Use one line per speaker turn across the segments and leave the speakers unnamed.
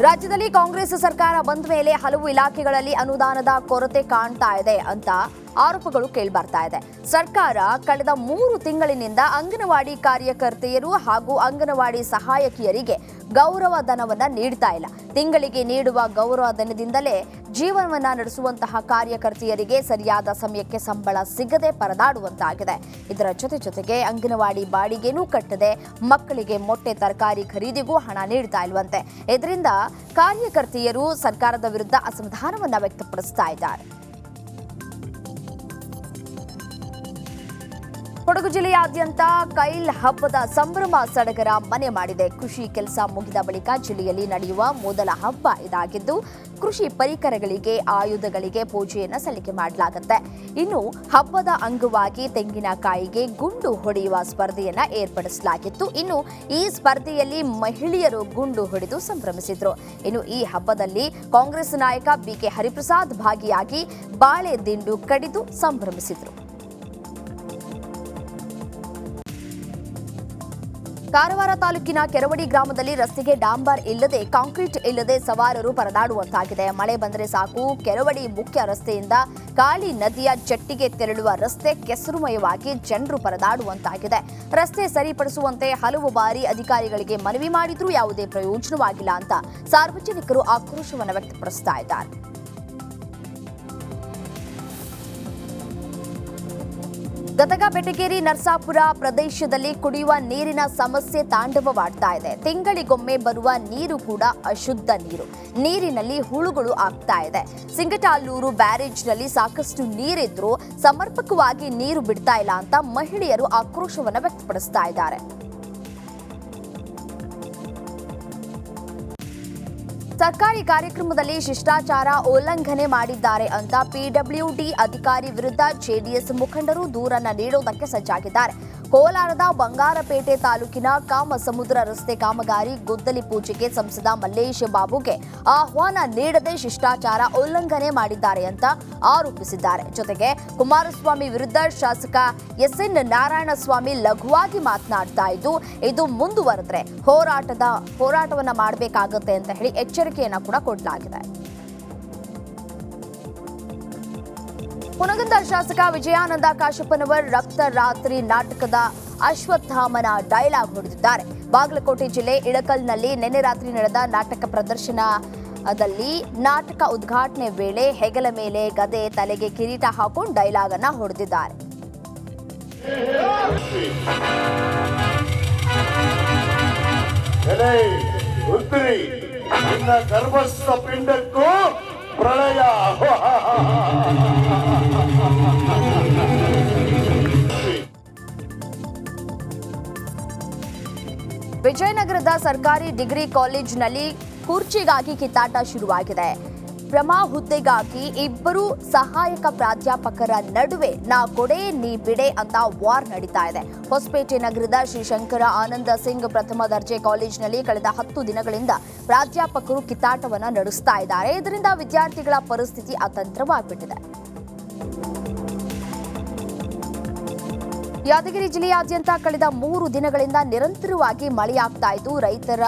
ರಾಜ್ಯದಲ್ಲಿ ಕಾಂಗ್ರೆಸ್ ಸರ್ಕಾರ ಬಂದ ಮೇಲೆ ಹಲವು ಇಲಾಖೆಗಳಲ್ಲಿ ಅನುದಾನದ ಕೊರತೆ ಕಾಣ್ತಾ ಇದೆ ಅಂತ ಆರೋಪಗಳು ಕೇಳ್ಬರ್ತಾ ಇದೆ. ಸರ್ಕಾರ ಕಳೆದ ಮೂರು ತಿಂಗಳಿನಿಂದ ಅಂಗನವಾಡಿ ಕಾರ್ಯಕರ್ತೆಯರು ಹಾಗೂ ಅಂಗನವಾಡಿ ಸಹಾಯಕಿಯರಿಗೆ ಗೌರವ ಧನವನ್ನ ನೀಡ್ತಾ ಇಲ್ಲ. ತಿಂಗಳಿಗೆ ನೀಡುವ ಗೌರವ ಧನದಿಂದಲೇ ಜೀವನವನ್ನ ನಡೆಸುವಂತಹ ಕಾರ್ಯಕರ್ತೆಯರಿಗೆ ಸರಿಯಾದ ಸಮಯಕ್ಕೆ ಸಂಬಳ ಸಿಗದೆ ಪರದಾಡುವಂತಾಗಿದೆ. ಇದರ ಜೊತೆ ಜೊತೆಗೆ ಅಂಗನವಾಡಿ ಬಾಡಿಗೆನೂ ಕಟ್ಟದೆ ಮಕ್ಕಳಿಗೆ ಮೊಟ್ಟೆ, ತರಕಾರಿ ಖರೀದಿಗೂ ಹಣ ನೀಡ್ತಾ ಇಲ್ವಂತೆ. ಇದರಿಂದ ಕಾರ್ಯಕರ್ತೆಯರು ಸರ್ಕಾರದ ವಿರುದ್ಧ ಅಸಮಾಧಾನವನ್ನ ವ್ಯಕ್ತಪಡಿಸ್ತಾ ಇದ್ದಾರೆ. ಕೊಡಗು ಜಿಲ್ಲೆಯಾದ್ಯಂತ ಕೈಲ್ ಹಬ್ಬದ ಸಂಭ್ರಮ ಸಡಗರ ಮನೆ ಮಾಡಿದೆ. ಕೃಷಿ ಕೆಲಸ ಮುಗಿದ ಬಳಿಕ ಜಿಲ್ಲೆಯಲ್ಲಿ ನಡೆಯುವ ಮೊದಲ ಹಬ್ಬ ಇದಾಗಿದ್ದು, ಕೃಷಿ ಪರಿಕರಗಳಿಗೆ, ಆಯುಧಗಳಿಗೆ ಪೂಜೆಯನ್ನು ಸಲ್ಲಿಕೆ ಮಾಡಲಾಗುತ್ತೆ. ಇನ್ನು ಹಬ್ಬದ ಅಂಗವಾಗಿ ತೆಂಗಿನಕಾಯಿಗೆ ಗುಂಡು ಹೊಡೆಯುವ ಸ್ಪರ್ಧೆಯನ್ನ ಏರ್ಪಡಿಸಲಾಗಿತ್ತು. ಇನ್ನು ಈ ಸ್ಪರ್ಧೆಯಲ್ಲಿ ಮಹಿಳೆಯರು ಗುಂಡು ಹೊಡೆದು ಸಂಭ್ರಮಿಸಿದ್ರು. ಇನ್ನು ಈ ಹಬ್ಬದಲ್ಲಿ ಕಾಂಗ್ರೆಸ್ ನಾಯಕ ಬಿಕೆ ಹರಿಪ್ರಸಾದ್ ಭಾಗಿಯಾಗಿ ಬಾಳೆ ದಿಂಡು ಕಡಿದು ಸಂಭ್ರಮಿಸಿದ್ರು. ಕಾರವಾರ ತಾಲೂಕಿನ ಕೆರವಡಿ ಗ್ರಾಮದಲ್ಲಿ ರಸ್ತೆಗೆ ಡಾಂಬರ್ ಇಲ್ಲದೆ ಕಾಂಕ್ರೀಟ್ ಇಲ್ಲದೆ ಸವಾರರು ಪರದಾಡುವಂತಾಗಿದೆ. ಮಳೆ ಬಂದರೆ ಸಾಕು. ಕೆರವಡಿ ಮುಖ್ಯ ರಸ್ತೆಯಿಂದ ಕಾಳಿ ನದಿಯ ಜಟ್ಟಿಗೆ ತೆರಳುವ ರಸ್ತೆ ಕೆಸರುಮಯವಾಗಿ ಜನರು ಪರದಾಡುವಂತಾಗಿದೆ. ರಸ್ತೆ ಸರಿಪಡಿಸುವಂತೆ ಹಲವು ಬಾರಿ ಅಧಿಕಾರಿಗಳಿಗೆ ಮನವಿ ಮಾಡಿದರೂ ಯಾವುದೇ ಪ್ರಯೋಜನವಾಗಿಲ್ಲ ಅಂತ ಸಾರ್ವಜನಿಕರು ಆಕ್ರೋಶವನ್ನು ವ್ಯಕ್ತಪಡಿಸ್ತಾ ಇದ್ದಾರೆ. ಗದಗ, ಬೆಟಗೇರಿ, ನರಸಾಪುರ ಪ್ರದೇಶದಲ್ಲಿ ಕುಡಿಯುವ ನೀರಿನ ಸಮಸ್ಯೆ ತಾಂಡವವಾಡ್ತಾ ಇದೆ. ತಿಂಗಳಿಗೊಮ್ಮೆ ಬರುವ ನೀರು ಕೂಡ ಅಶುದ್ಧ ನೀರು. ನೀರಿನಲ್ಲಿ ಹುಳುಗಳು ಆಗ್ತಾ ಇದೆ. ಸಿಂಗಟಾಲೂರು ಬ್ಯಾರೇಜ್ನಲ್ಲಿ ಸಾಕಷ್ಟು ನೀರಿದ್ರೂ ಸಮರ್ಪಕವಾಗಿ ನೀರು ಬಿಡ್ತಾ ಇಲ್ಲ ಅಂತ ಮಹಿಳೆಯರು ಆಕ್ರೋಶವನ್ನು ವ್ಯಕ್ತಪಡಿಸ್ತಾ ಇದ್ದಾರೆ. ಸರ್ಕಾರಿ ಕಾರ್ಯಕ್ರಮದಲ್ಲಿ ಶಿಷ್ಟಾಚಾರ ಉಲ್ಲಂಘನೆ ಮಾಡಿದ್ದಾರೆ ಅಂತ ಪಿಡಬ್ಲ್ಯೂಡಿ ಅಧಿಕಾರಿ ವಿರುದ್ಧ ಜೆಡಿಎಸ್ ಮುಖಂಡರು ದೂರನ್ನ ನೀಡುವುದಕ್ಕೆ ಸಜ್ಜಾಗಿದ್ದಾರೆ. ಕೋಲಾರದ ಬಂಗಾರಪೇಟೆ ತಾಲೂಕಿನ ಕಾಮಸಮುದ್ರ ರಸ್ತೆ ಕಾಮಗಾರಿ ಗುದ್ದಲಿ ಪೂಜೆಗೆ ಸಂಸದ ಮಲ್ಲೇಶ್ ಬಾಬುಗೆ ಆಹ್ವಾನ ನೀಡದೆ ಶಿಷ್ಟಾಚಾರ ಉಲ್ಲಂಘನೆ ಮಾಡಿದ್ದಾರೆ ಅಂತ ಆರೋಪಿಸಿದ್ದಾರೆ. ಜೊತೆಗೆ ಕುಮಾರಸ್ವಾಮಿ ವಿರುದ್ಧ ಶಾಸಕ ಎಸ್ಎನ್ ನಾರಾಯಣಸ್ವಾಮಿ ಲಘುವಾಗಿ ಮಾತನಾಡ್ತಾ ಇದ್ದು, ಇದು ಮುಂದುವರೆದ್ರೆ ಹೋರಾಟದ, ಹೋರಾಟವನ್ನ ಮಾಡಬೇಕಾಗುತ್ತೆ ಅಂತ ಹೇಳಿ ಎಚ್ಚರಿಕೆಯನ್ನ ಕೂಡ ಕೊಡಲಾಗಿದೆ. ಹುನಗಂದ ಶಾಸಕ ವಿಜಯಾನಂದ ಕಾಶಪ್ಪನವರ್ ರಕ್ತ ರಾತ್ರಿ ನಾಟಕದ ಅಶ್ವತ್ಥಾಮನ ಡೈಲಾಗ್ ಹೊಡೆದಿದ್ದಾರೆ. ಬಾಗಲಕೋಟೆ ಜಿಲ್ಲೆ ಇಳಕಲ್ನಲ್ಲಿ ನಿನ್ನೆ ರಾತ್ರಿ ನಡೆದ ನಾಟಕ ಪ್ರದರ್ಶನದಲ್ಲಿ ನಾಟಕ ಉದ್ಘಾಟನೆ ವೇಳೆ ಹೆಗಲ ಮೇಲೆ ಗದೆ ತಲೆಗೆ ಕಿರೀಟ ಹಾಕೊಂಡು ಡೈಲಾಗ್ ಅನ್ನ ಹೊಡೆದಿದ್ದಾರೆ
ಪ್ರಳಯ.
ವಿಜಯನಗರದ ಸರ್ಕಾರಿ ಡಿಗ್ರಿ ಕಾಲೇಜಿನಲ್ಲಿ ಕುರ್ಚಿಗಾಗಿ ಕಿತ್ತಾಟ ಶುರುವಾಗಿದೆ. ಪ್ರಮಾ ಹುದ್ದೆಗಾಗಿ ಇಬ್ಬರು ಸಹಾಯಕ ಪ್ರಾಧ್ಯಾಪಕರ ನಡುವೆ ನಾ ಕೊಡೆ ನೀ ಬಿಡೆ ಅಂತ ವಾರ್ ನಡೀತಾ ಇದೆ. ಹೊಸಪೇಟೆ ನಗರದ ಶ್ರೀ ಶಂಕರ ಆನಂದ ಸಿಂಗ್ ಪ್ರಥಮ ದರ್ಜೆ ಕಾಲೇಜಿನಲ್ಲಿ ಕಳೆದ ಹತ್ತು ದಿನಗಳಿಂದ ಪ್ರಾಧ್ಯಾಪಕರು ಕಿತ್ತಾಟವನ್ನು ನಡೆಸ್ತಾ ಇದ್ದಾರೆ. ಇದರಿಂದ ವಿದ್ಯಾರ್ಥಿಗಳ ಪರಿಸ್ಥಿತಿ ಅತಂತ್ರವಾಗ್ಬಿಟ್ಟಿದೆ. ಯಾದಗಿರಿ ಜಿಲ್ಲೆಯಾದ್ಯಂತ ಕಳೆದ ಮೂರು ದಿನಗಳಿಂದ ನಿರಂತರವಾಗಿ ಮಳೆಯಾಗ್ತಾ ಇದ್ದು, ರೈತರ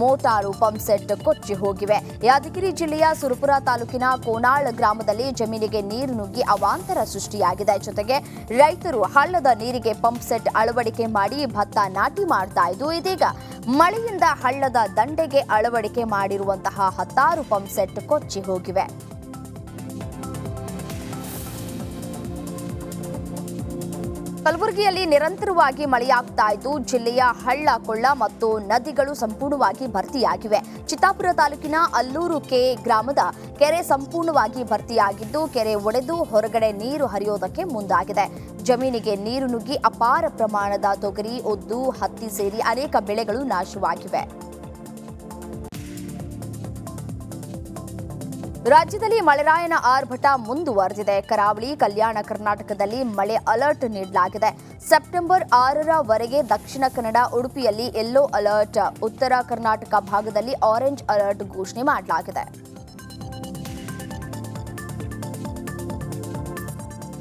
ಮೋಟಾರು ಪಂಪ್ ಸೆಟ್ ಕೊಚ್ಚಿ ಹೋಗಿವೆ. ಯಾದಗಿರಿ ಜಿಲ್ಲೆಯ ಸುರಪುರ ತಾಲೂಕಿನ ಕೋನಾಳ್ ಗ್ರಾಮದಲ್ಲಿ ಜಮೀನಿಗೆ ನೀರು ನುಗ್ಗಿ ಅವಾಂತರ ಸೃಷ್ಟಿಯಾಗಿದೆ. ಜೊತೆಗೆ ರೈತರು ಹಳ್ಳದ ನೀರಿಗೆ ಪಂಪ್ ಸೆಟ್ ಅಳವಡಿಕೆ ಮಾಡಿ ಭತ್ತ ನಾಟಿ ಮಾಡ್ತಾ ಇದ್ದು, ಇದೀಗ ಮಳೆಯಿಂದ ಹಳ್ಳದ ದಂಡೆಗೆ ಅಳವಡಿಕೆ ಮಾಡಿರುವಂತಹ ಹತ್ತಾರು ಪಂಪ್ ಸೆಟ್ ಕೊಚ್ಚಿ ಹೋಗಿವೆ. ಕಲಬುರಗಿಯಲ್ಲಿ ನಿರಂತರವಾಗಿ ಮಳೆಯಾಗ್ತಾ ಇದ್ದು, ಜಿಲ್ಲೆಯ ಹಳ್ಳ ಕೊಳ್ಳ ಮತ್ತು ನದಿಗಳು ಸಂಪೂರ್ಣವಾಗಿ ಭರ್ತಿಯಾಗಿವೆ. ಚಿತ್ತಾಪುರ ತಾಲೂಕಿನ ಅಲ್ಲೂರು ಕೆ ಗ್ರಾಮದ ಕೆರೆ ಸಂಪೂರ್ಣವಾಗಿ ಭರ್ತಿಯಾಗಿದ್ದು, ಕೆರೆ ಒಡೆದು ಹೊರಗಡೆ ನೀರು ಹರಿಯೋದಕ್ಕೆ ಮುಂದಾಗಿದೆ. ಜಮೀನಿಗೆ ನೀರು ನುಗ್ಗಿ ಅಪಾರ ಪ್ರಮಾಣದ ತೊಗರಿ ಉದ್ದು ಹತ್ತಿ ಸೇರಿ ಅನೇಕ ಬೆಳೆಗಳು ನಾಶವಾಗಿವೆ. ರಾಜ್ಯದಲ್ಲಿ ಮಳೆರಾಯನ ಆರ್ಭಟ ಮುಂದುವರೆದಿದೆ. ಕರಾವಳಿ, ಕಲ್ಯಾಣ ಕರ್ನಾಟಕದಲ್ಲಿ ಮಳೆ ಅಲರ್ಟ್ ನೀಡಲಾಗಿದೆ. ಸೆಪ್ಟೆಂಬರ್ ಆರರವರೆಗೆ ದಕ್ಷಿಣ ಕನ್ನಡ, ಉಡುಪಿಯಲ್ಲಿ ಯೆಲ್ಲೋ ಅಲರ್ಟ್, ಉತ್ತರ ಕರ್ನಾಟಕ ಭಾಗದಲ್ಲಿ ಆರೆಂಜ್ ಅಲರ್ಟ್ ಘೋಷಣೆ ಮಾಡಲಾಗಿದೆ.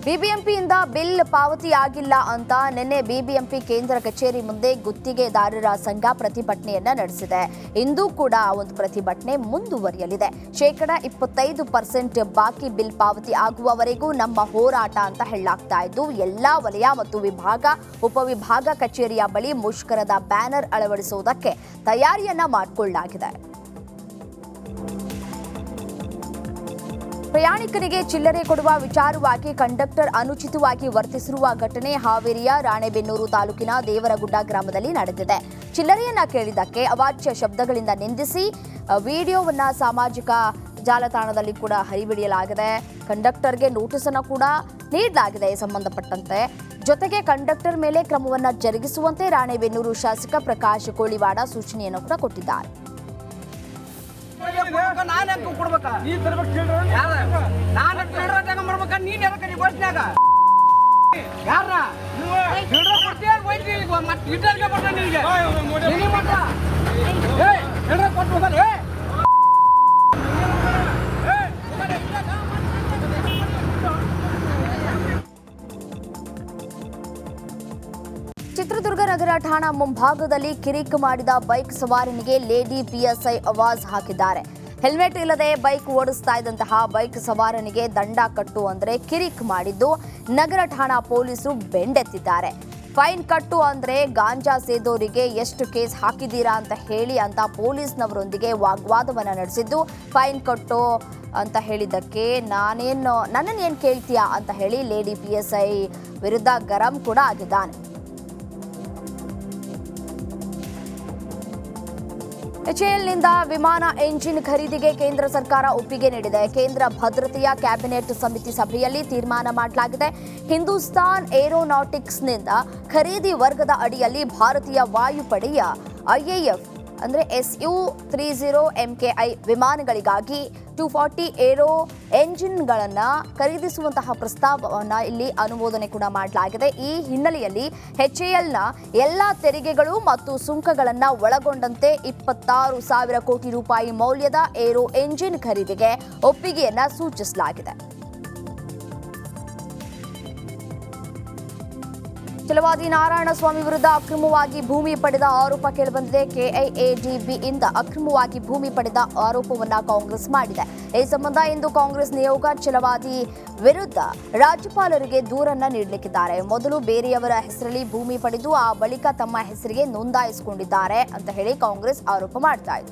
ಬಿಬಿಎಂಪಿಯಿಂದ ಬಿಲ್ ಪಾವತಿಯಾಗಿಲ್ಲ ಅಂತ ನಿನ್ನೆ ಬಿಬಿಎಂಪಿ ಕೇಂದ್ರ ಕಚೇರಿ ಮುಂದೆ ಗುತ್ತಿಗೆದಾರರ ಸಂಘ ಪ್ರತಿಭಟನೆಯನ್ನ ನಡೆಸಿದೆ. ಇಂದು ಕೂಡ ಒಂದು ಪ್ರತಿಭಟನೆ ಮುಂದುವರಿಯಲಿದೆ. ಶೇಕಡ ಇಪ್ಪತ್ತೈದು ಪರ್ಸೆಂಟ್ ಬಾಕಿ ಬಿಲ್ ಪಾವತಿ ಆಗುವವರೆಗೂ ನಮ್ಮ ಹೋರಾಟ ಅಂತ ಹೇಳಲಾಗ್ತಾ ಇದ್ದು, ಎಲ್ಲಾ ವಲಯ ಮತ್ತು ವಿಭಾಗ, ಉಪವಿಭಾಗ ಕಚೇರಿಯ ಬಳಿ ಮುಷ್ಕರದ ಬ್ಯಾನರ್ ಅಳವಡಿಸುವುದಕ್ಕೆ ತಯಾರಿಯನ್ನ ಮಾಡಿಕೊಳ್ಳಲಾಗಿದೆ. ಪ್ರಯಾಣಿಕರಿಗೆ ಚಿಲ್ಲರೆ ಕೊಡುವ ವಿಚಾರವಾಗಿ ಕಂಡಕ್ಟರ್ ಅನುಚಿತವಾಗಿ ವರ್ತಿಸಿರುವ ಘಟನೆ ಹಾವೇರಿಯ ರಾಣೆಬೆನ್ನೂರು ತಾಲೂಕಿನ ದೇವರಗುಡ್ಡ ಗ್ರಾಮದಲ್ಲಿ ನಡೆದಿದೆ. ಚಿಲ್ಲರೆಯನ್ನ ಕೇಳಿದ್ದಕ್ಕೆ ಅವಾಚ್ಯ ಶಬ್ದಗಳಿಂದ ನಿಂದಿಸಿ ವಿಡಿಯೋವನ್ನ ಸಾಮಾಜಿಕ ಜಾಲತಾಣದಲ್ಲಿ ಕೂಡ ಹರಿಬಿಡಿಯಲಾಗಿದೆ. ಕಂಡಕ್ಟರ್ಗೆ ನೋಟಿಸ್ ಅನ್ನು ಕೂಡ ನೀಡಲಾಗಿದೆ ಸಂಬಂಧಪಟ್ಟಂತೆ. ಜೊತೆಗೆ ಕಂಡಕ್ಟರ್ ಮೇಲೆ ಕ್ರಮವನ್ನು ಜರುಗಿಸುವಂತೆ ರಾಣೆಬೆನ್ನೂರು ಶಾಸಕ ಪ್ರಕಾಶ್ ಕೋಳಿವಾಡ ಸೂಚನೆಯನ್ನು ಕೂಡ ಕೊಟ್ಟಿದ್ದಾರೆ.
ನಾನು ಯಾಕೆ ಕೊಡ್ಬೇಕಾ
ನೀ ತರ್ಬೇಕು ಕೇಳ್ರಿ
ನಾನು ಚಿಲ್ಡ್ರ ತಗೊಂಡ್ಬರ್ಬೇಕಾ ನೀನ್ ಎದಕ್ಕೆ ನೀ ಬಸ್ನ್ಯಾಗ ಯಾರ ಚಿಲ್ಡ್ರ ಕೊಡ್ತೀಯ ಹೋಯ್ತಿ ಈಗ? ಮತ್ತೆ ಇಟ್ಟರ್ಗೆ ಬರ್ತಾನೆ ನಿನಗೆ. ನಿನಗೆ ಮಾತ್ರ ಏ ಚಿಲ್ಡ್ರ ಕೊಟ್ಬೇಕಲ್ಲ ಏ
ಚಿತ್ರದುರ್ಗ ನಗರ ಠಾಣಾ ಮುಂಭಾಗದಲ್ಲಿ ಕಿರಿಕ್ ಮಾಡಿದ ಬೈಕ್ ಸವಾರನಿಗೆ ಲೇಡಿ ಪಿಎಸ್ಐ ಅವಾಜ್ ಹಾಕಿದ್ದಾರೆ. ಹೆಲ್ಮೆಟ್ ಇಲ್ಲದೆ ಬೈಕ್ ಓಡಿಸ್ತಾ ಇದ್ದಂತಹ ಬೈಕ್ ಸವಾರನಿಗೆ ದಂಡ ಕಟ್ಟು ಅಂದ್ರೆ ಕಿರಿಕ್ ಮಾಡಿದ್ದು. ನಗರ ಠಾಣಾ ಪೊಲೀಸರು ಬೆಂಡೆತ್ತಿದ್ದಾರೆ. ಫೈನ್ ಕಟ್ಟು ಅಂದ್ರೆ ಗಾಂಜಾ ಸೇದೋರಿಗೆ ಎಷ್ಟು ಕೇಸ್ ಹಾಕಿದ್ದೀರಾ ಅಂತ ಹೇಳಿ ಅಂತ ಪೊಲೀಸ್ನವರೊಂದಿಗೆ ವಾಗ್ವಾದವನ್ನ ನಡೆಸಿದ್ದು. ಫೈನ್ ಕಟ್ಟು ಅಂತ ಹೇಳಿದ್ದಕ್ಕೆ ನಾನೇನು ನನ್ನನ್ನು ಏನು ಕೇಳ್ತೀಯಾ ಅಂತ ಹೇಳಿ ಲೇಡಿ ಪಿ ಎಸ್ ಐ ವಿರುದ್ಧ ಗರಂ ಕೂಡ ಆಗಿದ್ದಾನೆ. ಎಚ್ಎಎಲ್ನಿಂದ ವಿಮಾನ ಎಂಜಿನ್ ಖರೀದಿಗೆ ಕೇಂದ್ರ ಸರ್ಕಾರ ಒಪ್ಪಿಗೆ ನೀಡಿದೆ. ಕೇಂದ್ರ ಭದ್ರತೆಯ ಕ್ಯಾಬಿನೆಟ್ ಸಮಿತಿ ಸಭೆಯಲ್ಲಿ ತೀರ್ಮಾನ ಮಾಡಲಾಗಿದೆ. ಹಿಂದೂಸ್ತಾನ್ ಏರೋನಾಟಿಕ್ಸ್ನಿಂದ ಖರೀದಿ ವರ್ಗದ ಅಡಿಯಲ್ಲಿ ಭಾರತೀಯ ವಾಯುಪಡೆಯ ಐಎಎಫ್ ಅಂದರೆ S U three zero M K I ವಿಮಾನಗಳಿಗಾಗಿ two forty aero ಎಂಜಿನ್ಗಳನ್ನು ಖರೀದಿಸುವಂತಹ ಪ್ರಸ್ತಾವವನ್ನು ಇಲ್ಲಿ ಅನುಮೋದನೆ ಕೂಡ ಮಾಡಲಾಗಿದೆ. ಈ ಹಿನ್ನೆಲೆಯಲ್ಲಿ ಎಚ್ ಎ ಎಲ್ನ ಎಲ್ಲ ತೆರಿಗೆಗಳು ಮತ್ತು ಸುಂಕಗಳನ್ನು ಒಳಗೊಂಡಂತೆ ಇಪ್ಪತ್ತಾರು ಸಾವಿರ ಕೋಟಿ ರೂಪಾಯಿ ಮೌಲ್ಯದ ಏರೋ ಎಂಜಿನ್ ಖರೀದಿಗೆ ಒಪ್ಪಿಗೆಯನ್ನು ಸೂಚಿಸಲಾಗಿದೆ. ಛಲವಾದಿ ನಾರಾಯಣಸ್ವಾಮಿ ವಿರುದ್ಧ ಅಕ್ರಮವಾಗಿ ಭೂಮಿ ಪಡೆದ ಆರೋಪ ಕೇಳಿಬಂದಿದೆ. ಕೆಐಎಡಿಬಿಯಿಂದ ಅಕ್ರಮವಾಗಿ ಭೂಮಿ ಪಡೆದ ಆರೋಪವನ್ನು ಕಾಂಗ್ರೆಸ್ ಮಾಡಿದೆ. ಈ ಸಂಬಂಧ ಇಂದು ಕಾಂಗ್ರೆಸ್ ನಿಯೋಗ ಛಲವಾದಿ ವಿರುದ್ಧ ರಾಜ್ಯಪಾಲರಿಗೆ ದೂರನ್ನ ನೀಡಲಿಕ್ಕಿದ್ದಾರೆ. ಮೊದಲು ಬೇರೆಯವರ ಹೆಸರಲ್ಲಿ ಭೂಮಿ ಪಡೆದು ಆ ಬಳಿಕ ತಮ್ಮ ಹೆಸರಿಗೆ ನೋಂದಾಯಿಸಿಕೊಂಡಿದ್ದಾರೆ ಅಂತ ಹೇಳಿ ಕಾಂಗ್ರೆಸ್ ಆರೋಪ ಮಾಡ್ತಾ ಇದೆ.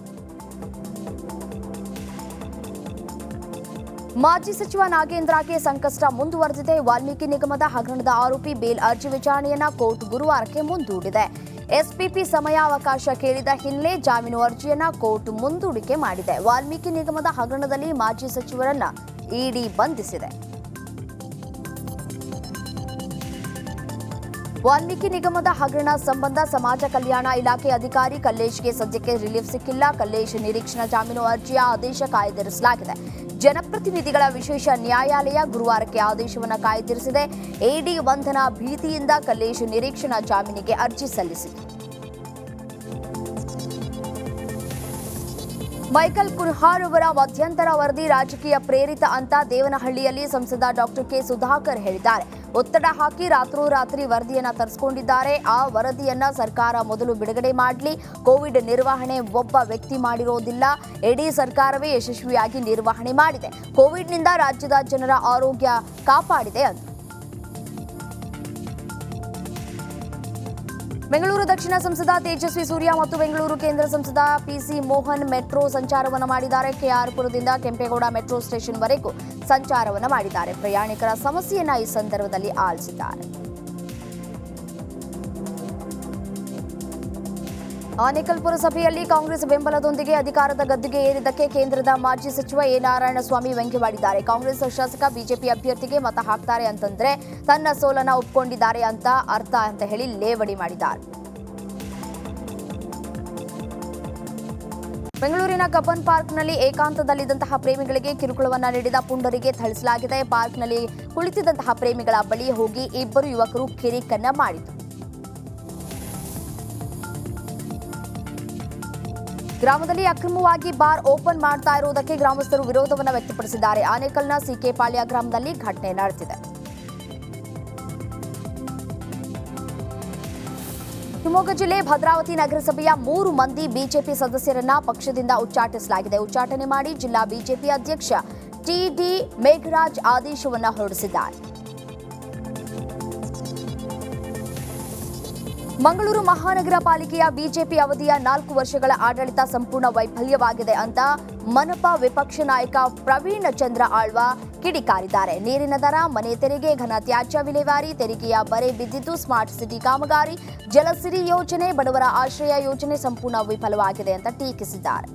ಮಾಜಿ ಸಚಿವ ನಾಗೇಂದ್ರಗೆ ಸಂಕಷ್ಟ ಮುಂದುವರೆದಿದೆ. ವಾಲ್ಮೀಕಿ ನಿಗಮದ ಹಗರಣದ ಆರೋಪಿ ಬೇಲ್ ಅರ್ಜಿ ವಿಚಾರಣೆಯನ್ನ ಕೋರ್ಟ್ ಗುರುವಾರಕ್ಕೆ ಮುಂದೂಡಿದೆ. ಎಸ್ಪಿಪಿ ಸಮಯಾವಕಾಶ ಕೇಳಿದ ಹಿನ್ನೆಲೆ ಜಾಮೀನು ಅರ್ಜಿಯನ್ನ ಕೋರ್ಟ್ ಮುಂದೂಡಿಕೆ ಮಾಡಿದೆ. ವಾಲ್ಮೀಕಿ ನಿಗಮದ ಹಗರಣದಲ್ಲಿ ಮಾಜಿ ಸಚಿವರನ್ನ ಇಡಿ ಬಂಧಿಸಿದೆ. ವಾಲ್ಮೀಕಿ ನಿಗಮದ ಹಗರಣ ಸಂಬಂಧ ಸಮಾಜ ಕಲ್ಯಾಣ ಇಲಾಖೆ ಅಧಿಕಾರಿ ಕಲ್ಲೇಶ್ಗೆ ಸದ್ಯಕ್ಕೆ ರಿಲೀಫ್ ಸಿಕ್ಕಿಲ್ಲ. ಕಲ್ಲೇಶ್ ನಿರೀಕ್ಷಣಾ ಜಾಮೀನು ಅರ್ಜಿಯ ಆದೇಶ ಕಾಯ್ದಿರಿಸಲಾಗಿದೆ. ಜನಪ್ರತಿನಿಧಿಗಳ ವಿಶೇಷ ನ್ಯಾಯಾಲಯ ಗುರುವಾರಕ್ಕೆ ಆದೇಶವನ್ನು ಕಾಯ್ದಿರಿಸಿದೆ. ಎಡಿ ಬಂಧನ ಭೀತಿಯಿಂದ ಕಲ್ಲೇಶ್ ನಿರೀಕ್ಷಣಾ ಜಾಮೀನಿಗೆ ಅರ್ಜಿ ಸಲ್ಲಿಸಿತು ಮೈಕಲ್ ಕುರ್ಹಾರ್ ಅವರ ಮಧ್ಯಂತರ ವರದಿ ರಾಜಕೀಯ ಪ್ರೇರಿತ ಅಂತ ದೇವನಹಳ್ಳಿಯಲ್ಲಿ ಸಂಸದ ಡಾಕ್ಟರ್ ಕೆ ಸುಧಾಕರ್ ಹೇಳಿದ್ದಾರೆ. ಒತ್ತಡ ಹಾಕಿ ರಾತ್ರೋರಾತ್ರಿ ವರದಿಯನ್ನ ತರಿಸಿಕೊಂಡಿದ್ದಾರೆ. ಆ ವರದಿಯನ್ನ ಸರ್ಕಾರ ಮೊದಲು ಬಿಡುಗಡೆ ಮಾಡಲಿ. ಕೋವಿಡ್ ನಿರ್ವಹಣೆ ಒಬ್ಬ ವ್ಯಕ್ತಿ ಮಾಡಿರೋದಿಲ್ಲ. ಇಡೀ ಸರ್ಕಾರವೇ ಯಶಸ್ವಿಯಾಗಿ ನಿರ್ವಹಣೆ ಮಾಡಿದೆ. ಕೋವಿಡ್ನಿಂದ ರಾಜ್ಯದ ಜನರ ಆರೋಗ್ಯ ಕಾಪಾಡಿದೆ ಅಂತ ಬೆಂಗಳೂರು ದಕ್ಷಿಣ ಸಂಸದ ತೇಜಸ್ವಿ ಸೂರ್ಯ ಮತ್ತು ಬೆಂಗಳೂರು ಕೇಂದ್ರ ಸಂಸದ ಪಿಸಿ ಮೋಹನ್ ಮೆಟ್ರೋ ಸಂಚಾರವನ್ನು ಮಾಡಿದ್ದಾರೆ. ಕೆಆರ್ಪುರದಿಂದ ಕೆಂಪೇಗೌಡ ಮೆಟ್ರೋ ಸ್ಟೇಷನ್ವರೆಗೂ ಸಂಚಾರವನ್ನು ಮಾಡಿದ್ದಾರೆ. ಪ್ರಯಾಣಿಕರ ಸಮಸ್ಯೆಯನ್ನು ಈ ಸಂದರ್ಭದಲ್ಲಿ ಆಲಿಸಿದ್ದಾರೆ. ಆನೇಕಲ್ ಪುರಸಭೆಯಲ್ಲಿ ಕಾಂಗ್ರೆಸ್ ಬೆಂಬಲದೊಂದಿಗೆ ಅಧಿಕಾರದ ಗದ್ದುಗೆ ಏರಿದ್ದಕ್ಕೆ ಕೇಂದ್ರದ ಮಾಜಿ ಸಚಿವ ಎ ನಾರಾಯಣಸ್ವಾಮಿ ವ್ಯಂಗ್ಯವಾಡಿದ್ದಾರೆ ಕಾಂಗ್ರೆಸ್ ಶಾಸಕ ಬಿಜೆಪಿ ಅಭ್ಯರ್ಥಿಗೆ ಮತ ಹಾಕ್ತಾರೆ ಅಂತಂದ್ರೆ ತನ್ನ ಸೋಲನ್ನ ಒಪ್ಕೊಂಡಿದ್ದಾರೆ ಅಂತ ಅರ್ಥ ಅಂತ ಹೇಳಿ ಲೇವಡಿ ಮಾಡಿದ್ದಾರೆ. ಬೆಂಗಳೂರಿನ ಕಬ್ಬನ್ ಪಾರ್ಕ್ನಲ್ಲಿ ಏಕಾಂತದಲ್ಲಿದ್ದಂತಹ ಪ್ರೇಮಿಗಳಿಗೆ ಕಿರುಕುಳವನ್ನ ನೀಡಿದ ಪುಂಡರಿಗೆ ಥಳಿಸಲಾಗಿದೆ. ಪಾರ್ಕ್ನಲ್ಲಿ ಕುಳಿತಿದ್ದಂತಹ ಪ್ರೇಮಿಗಳ ಬಳಿ ಹೋಗಿ ಇಬ್ಬರು ಯುವಕರು ಕಿರಿಕನ್ನ ಮಾಡಿದರು. ಗ್ರಾಮದಲ್ಲಿ ಅಕ್ರಮವಾಗಿ ಬಾರ್ ಓಪನ್ ಮಾಡ್ತಾ ಇರುವುದಕ್ಕೆ ಗ್ರಾಮಸ್ಥರು ವಿರೋಧವನ್ನು ವ್ಯಕ್ತಪಡಿಸಿದ್ದಾರೆ. ಆನೇಕಲ್ನ ಸಿಕೆಪಾಳ್ಯ ಗ್ರಾಮದಲ್ಲಿ ಘಟನೆ ನಡೆದಿದೆ. ಶಿವಮೊಗ್ಗ ಜಿಲ್ಲೆ ಭದ್ರಾವತಿ ನಗರಸಭೆಯ ಮೂರು ಮಂದಿ ಬಿಜೆಪಿ ಸದಸ್ಯರನ್ನ ಪಕ್ಷದಿಂದ ಉಚ್ಚಾಟಿಸಲಾಗಿದೆ. ಉಚ್ಚಾಟನೆ ಮಾಡಿ ಜಿಲ್ಲಾ ಬಿಜೆಪಿ ಅಧ್ಯಕ್ಷ ಟಿಡಿ ಮೇಘರಾಜ್ ಆದೇಶವನ್ನು ಹೊರಡಿಸಿದ್ದಾರೆ. ಮಂಗಳೂರು ಮಹಾನಗರ ಪಾಲಿಕೆಯ ಬಿಜೆಪಿ ಅವಧಿಯ ನಾಲ್ಕು ವರ್ಷಗಳ ಆಡಳಿತ ಸಂಪೂರ್ಣ ವೈಫಲ್ಯವಾಗಿದೆ ಅಂತ ಮನಪಾ ವಿಪಕ್ಷ ನಾಯಕ ಪ್ರವೀಣ್ ಚಂದ್ರ ಆಳ್ವ ಕಿಡಿಕಾರಿದ್ದಾರೆ. ನೀರಿನ ದರ, ಮನೆ ತೆರಿಗೆ, ಘನ ತ್ಯಾಜ್ಯ ವಿಲೇವಾರಿ, ತೆರಿಗೆಯ ಬರೆ ಬಿದ್ದಿದ್ದು ಸ್ಮಾರ್ಟ್ ಸಿಟಿ ಕಾಮಗಾರಿ, ಜಲಸಿರಿ ಯೋಜನೆ, ಬಡವರ ಆಶ್ರಯ ಯೋಜನೆ ಸಂಪೂರ್ಣ ವಿಫಲವಾಗಿದೆ ಅಂತ ಟೀಕಿಸಿದ್ದಾರೆ.